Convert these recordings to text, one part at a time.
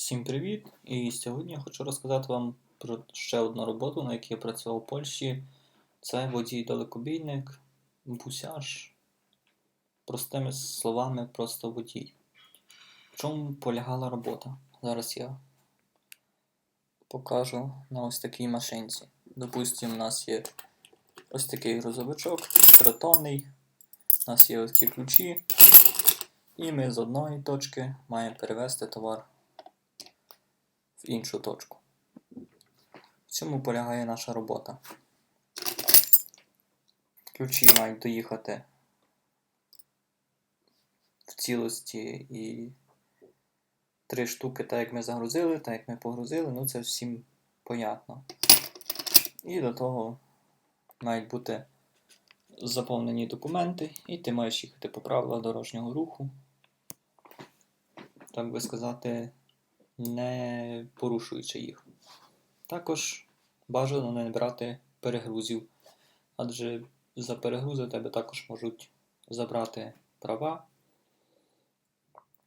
Всім привіт! І сьогодні я хочу розказати вам про ще одну роботу, на якій я працював у Польщі. Це водій-далекобійник, бусяж. Простими словами, просто водій. В чому полягала робота? Зараз я покажу на ось такій машинці. Допустимо, у нас є ось такий грузовичок, тритонний, у нас є ось такі ключі, і ми з одної точки маємо перевезти товар в іншу точку. В цьому полягає наша робота. Ключі мають доїхати в цілості і три штуки, так як ми загрузили, так як ми погрузили, ну це всім понятно. І до того мають бути заповнені документи, і ти маєш їхати по правилах дорожнього руху. Так би сказати, не порушуючи їх. Також бажано не брати перегрузів, адже за перегрузи тебе також можуть забрати права,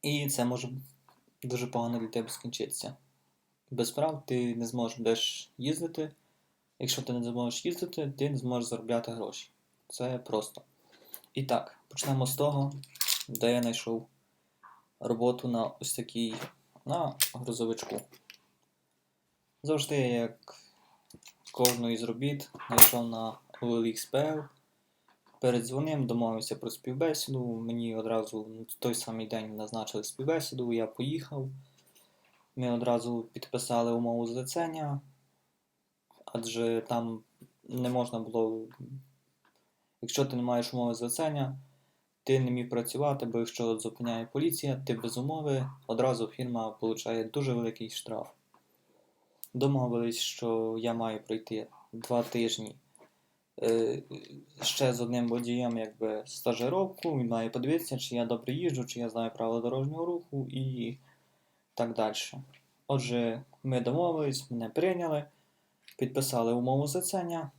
і це може дуже погано для тебе скінчитися. Без прав ти не зможеш їздити. Якщо ти не зможеш їздити, ти не зможеш заробляти гроші. Це просто. І так, почнемо з того, де я знайшов роботу на ось такій на грузовичку. Завжди, як кожну із робіт, знайшов на OLX.pl, передзвонив, домовився про співбесіду. Мені одразу ну, в той самий день назначили співбесіду, я поїхав. Ми одразу підписали умову злицення, адже там не можна було, якщо ти не маєш умови злицення, ти не міг працювати, бо якщо зупиняє поліція, ти без умови, одразу фірма отримує дуже великий штраф. Домовились, що я маю пройти два тижні е, ще з одним водієм якби, стажировку, він має подивитися, чи я добре їжджу, чи я знаю правила дорожнього руху і так далі. Отже, ми домовились, мене прийняли, підписали умову зацення,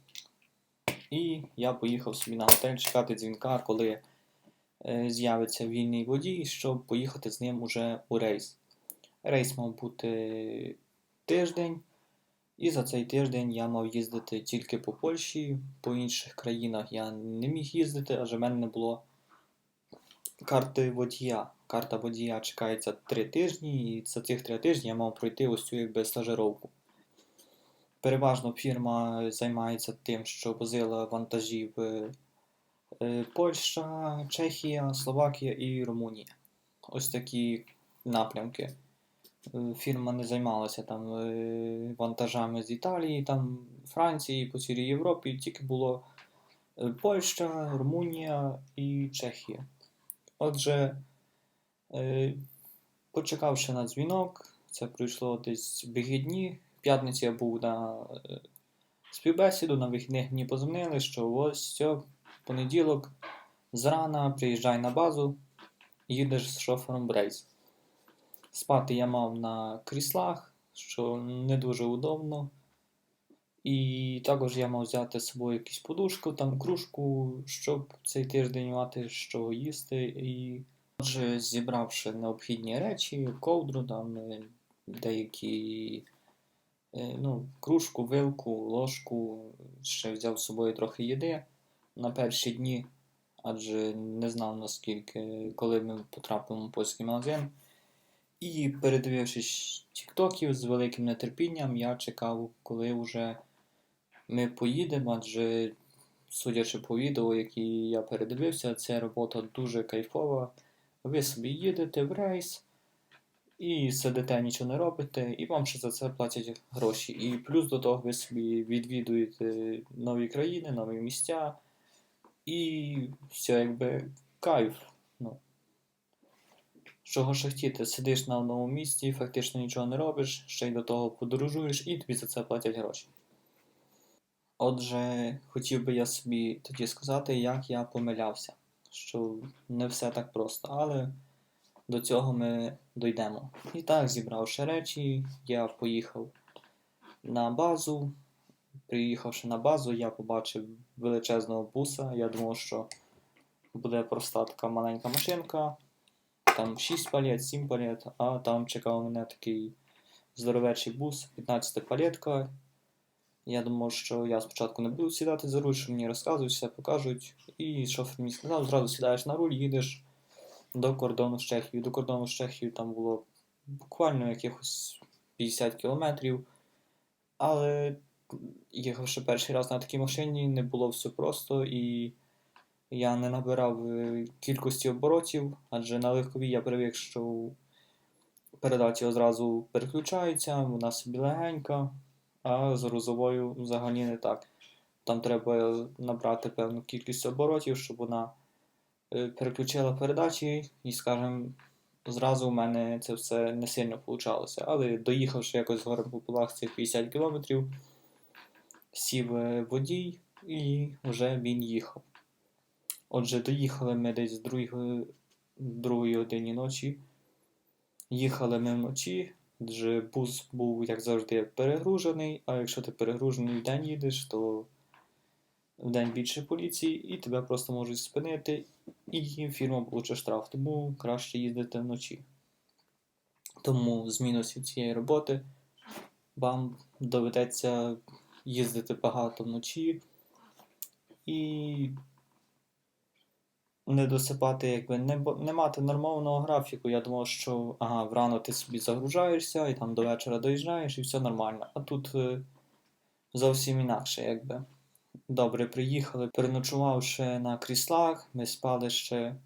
і я поїхав собі на готель чекати дзвінка, коли з'явиться вільний водій, щоб поїхати з ним уже у рейс. Рейс мав бути тиждень, і за цей тиждень я мав їздити тільки по Польщі, по інших країнах я не міг їздити, адже в мене не було карти водія. Карта водія чекається 3 тижні, і за цих 3 тижні я мав пройти ось цю якби стажировку. Переважно фірма займається тим, що возила вантажі в е, Польща, Чехія, Словакія і Румунія. Ось такі напрямки. Е, Фірма не займалася там е, вантажами з Італії, там Франції, по цілій Європі, тільки було е, Польща, Румунія і Чехія. Отже, е, почекавши на дзвінок, це пройшло десь вихідні. В п'ятницю я був на е, співбесіду, на вихідних мені позвонили, що ось все, понеділок, зрана, приїжджай на базу, їдеш з шофером в рейс. Спати я мав на кріслах, що не дуже удобно. І також я мав взяти з собою якусь подушку, там кружку, щоб цей тиждень мати що їсти. І отже, зібравши необхідні речі, ковдру, там е, деякі е, ну, кружку, вилку, ложку, ще взяв з собою трохи їди на перші дні, адже не знав наскільки, коли ми потрапимо в польський магазин. І передивившись тіктоків з великим нетерпінням, я чекав, коли вже ми поїдемо, адже, судячи по відео, які я передивився, ця робота дуже кайфова. Ви собі їдете в рейс і сидите, нічого не робите, і вам ще за це платять гроші. І плюс до того ви собі відвідуєте нові країни, нові місця. І все якби кайф. Ну, чого ще хотіти, сидиш на одному місці, фактично нічого не робиш, ще й до того подорожуєш, і тобі за це платять гроші. Отже, хотів би я собі тоді сказати, як я помилявся, що не все так просто, але до цього ми дійдемо. І так, зібравши речі, я поїхав на базу. Приїхавши на базу, я побачив величезного буса. Я думав, що буде проста така маленька машинка там 6 палет, 7 палет, а там чекав мене такий здоровечий бус, 15 палетка. Я думав, що я спочатку не буду сідати за руль, що мені розказують, все покажуть. І шофер мені сказав, зразу сідаєш на руль, їдеш до кордону з Чехією. До кордону з Чехією там було буквально якихось 50 кілометрів. Але їхавши перший раз на такій машині, не було все просто і я не набирав е, кількості оборотів, адже на легковій я привик, що передачі одразу переключаються, вона собі легенька, а з грузовою взагалі не так. Там треба набрати певну кількість оборотів, щоб вона е, переключила передачі, і, скажімо, зразу в мене це все не сильно получалося. Але доїхавши якось в горах цих 50 кілометрів, сів е, водій і вже він їхав. Отже, доїхали ми десь з другої, другої годині ночі. Їхали ми вночі, адже бус був, як завжди, перегружений, а якщо ти перегружений в день їдеш, то в день більше поліції, і тебе просто можуть спинити, і фірма получить штраф. Тому краще їздити вночі. Тому з мінусів цієї роботи вам доведеться їздити багато вночі і не досипати, якби не, не мати нормованого графіку. Я думав, що ага, врано ти собі загружаєшся і там до вечора доїжджаєш і все нормально. А тут е, зовсім інакше, якби. Добре, приїхали, переночувавши на кріслах, ми спали ще.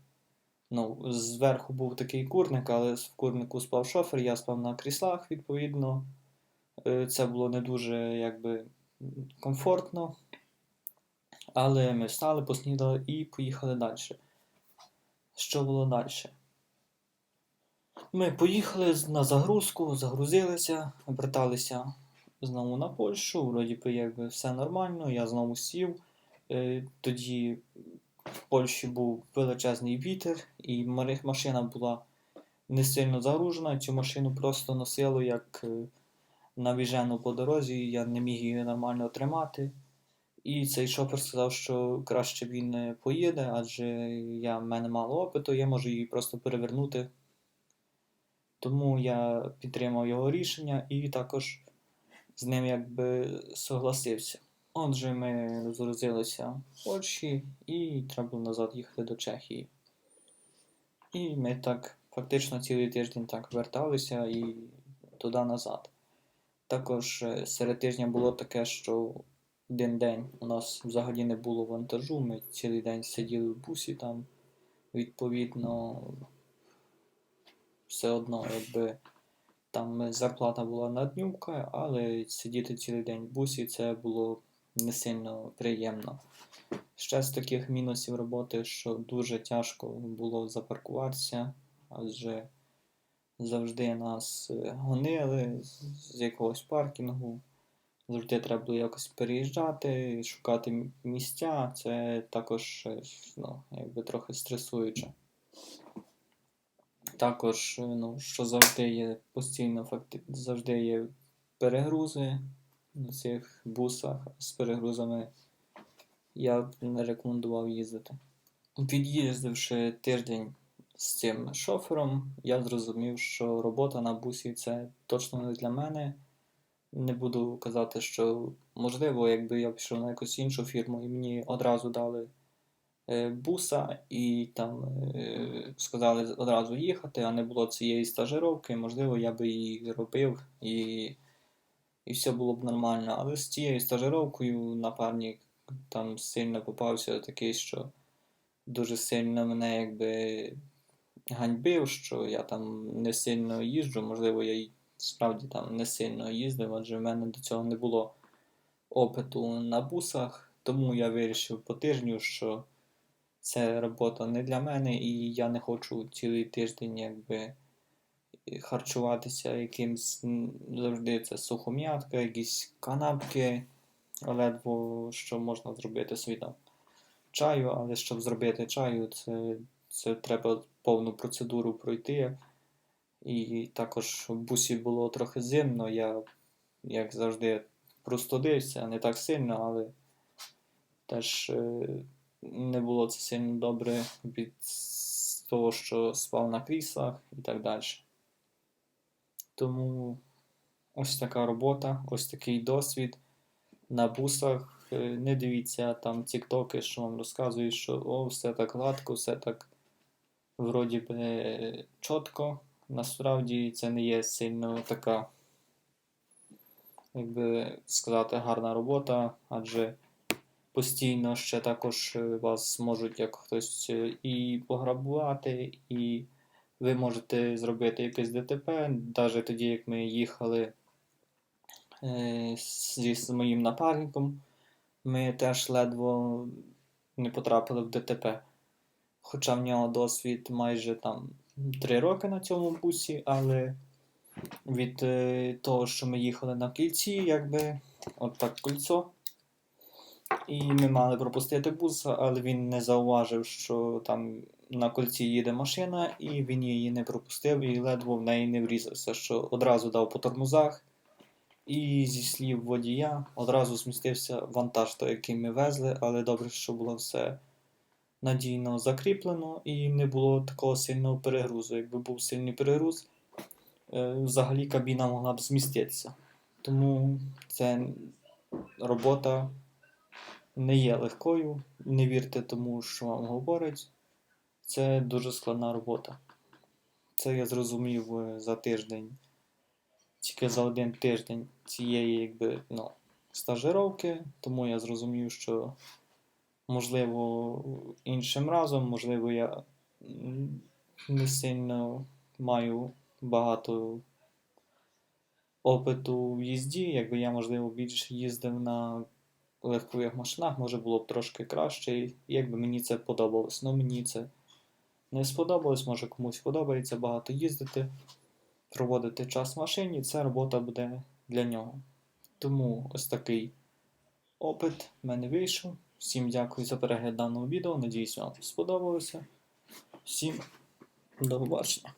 Ну, зверху був такий курник, але в курнику спав шофер, я спав на кріслах, відповідно. Е, Це було не дуже якби комфортно. Але ми встали, поснідали і поїхали далі. Що було далі? Ми поїхали на загрузку, загрузилися, верталися знову на Польщу. Вроді би якби все нормально, я знову сів. Е, Тоді в Польщі був величезний вітер, і машина була не сильно загружена. Цю машину просто носило як е, навіжену по дорозі, я не міг її нормально тримати. І цей шофер сказав, що краще він поїде, адже я, в мене мало опиту, я можу її просто перевернути. Тому я підтримав його рішення і також з ним якби согласився. Отже, ми розгрузилися в Польщі і треба було назад їхати до Чехії. І ми так фактично цілий тиждень так верталися і туди-назад. Також е, серед тижня було таке, що один день у нас взагалі не було вантажу, ми цілий день сиділи в бусі там. Відповідно, все одно, якби там зарплата була на днювка, але сидіти цілий день в бусі це було не сильно приємно. Ще з таких мінусів роботи, що дуже тяжко було запаркуватися, адже завжди нас е, гонили з якогось паркінгу. Завжди треба було якось переїжджати, шукати місця. Це також е, ну, якби трохи стресуюче. Також, е, ну, що завжди є постійно, факти... завжди є перегрузи на цих бусах з перегрузами. Я б не рекомендував їздити. Від'їздивши тиждень з цим шофером, я зрозумів, що робота на бусі це точно не для мене. Не буду казати, що можливо, якби я пішов на якусь іншу фірму і мені одразу дали е, буса і там е, сказали одразу їхати, а не було цієї стажировки, можливо, я би її робив і, і все було б нормально. Але з цією стажировкою напарник там сильно попався такий, що дуже сильно мене якби ганьбив, що я там не сильно їжджу, можливо, я й справді там не сильно їздив, адже в мене до цього не було опиту на бусах, тому я вирішив по тижню, що це робота не для мене, і я не хочу цілий тиждень якби харчуватися якимсь завжди це сухом'ятка, якісь канапки, ледве що можна зробити собі там чаю, але щоб зробити чаю, це, це треба повну процедуру пройти. І також в бусі було трохи зимно, я, як завжди, простудився, не так сильно, але теж е, не було це сильно добре від того, що спав на кріслах і так далі. Тому Ось така робота, ось такий досвід. На бусах е, не дивіться там тіктоки, що вам розказують, що о, все так гладко, все так вроді би чітко. Насправді це не є сильно така, як би сказати, гарна робота, адже постійно ще також е, вас можуть як хтось е, і пограбувати, і ви можете зробити якесь ДТП, навіть тоді, як ми їхали е, з моїм напарником, ми теж ледве не потрапили в ДТП. Хоча в нього досвід майже там 3 роки на цьому бусі, але від е, того, що ми їхали на кільці, якби от так кольцо. І ми мали пропустити бус, але він не зауважив, що там на кольці їде машина, і він її не пропустив і ледве в неї не врізався, що одразу дав по тормозах. І зі слів водія одразу змістився вантаж, той, який ми везли, але добре, що було все надійно закріплено і не було такого сильного перегрузу. Якби був сильний перегруз, е, взагалі кабіна могла б зміститися. Тому це робота не є легкою. Не вірте тому, що вам говорять. Це дуже складна робота. Це я зрозумів е, за тиждень, тільки за один тиждень цієї якби, ну, стажировки, тому я зрозумів, що можливо іншим разом, можливо, я не сильно маю багато опиту в їзді, якби я, можливо, більше їздив на легкових машинах, може було б трошки краще, якби мені це подобалось. Ну мені це не сподобалось, може комусь подобається багато їздити, проводити час в машині, ця робота буде для нього. Тому ось такий опит в мене вийшов. Всім дякую за перегляд даного відео. Надіюсь, вам сподобалося. Всім до побачення.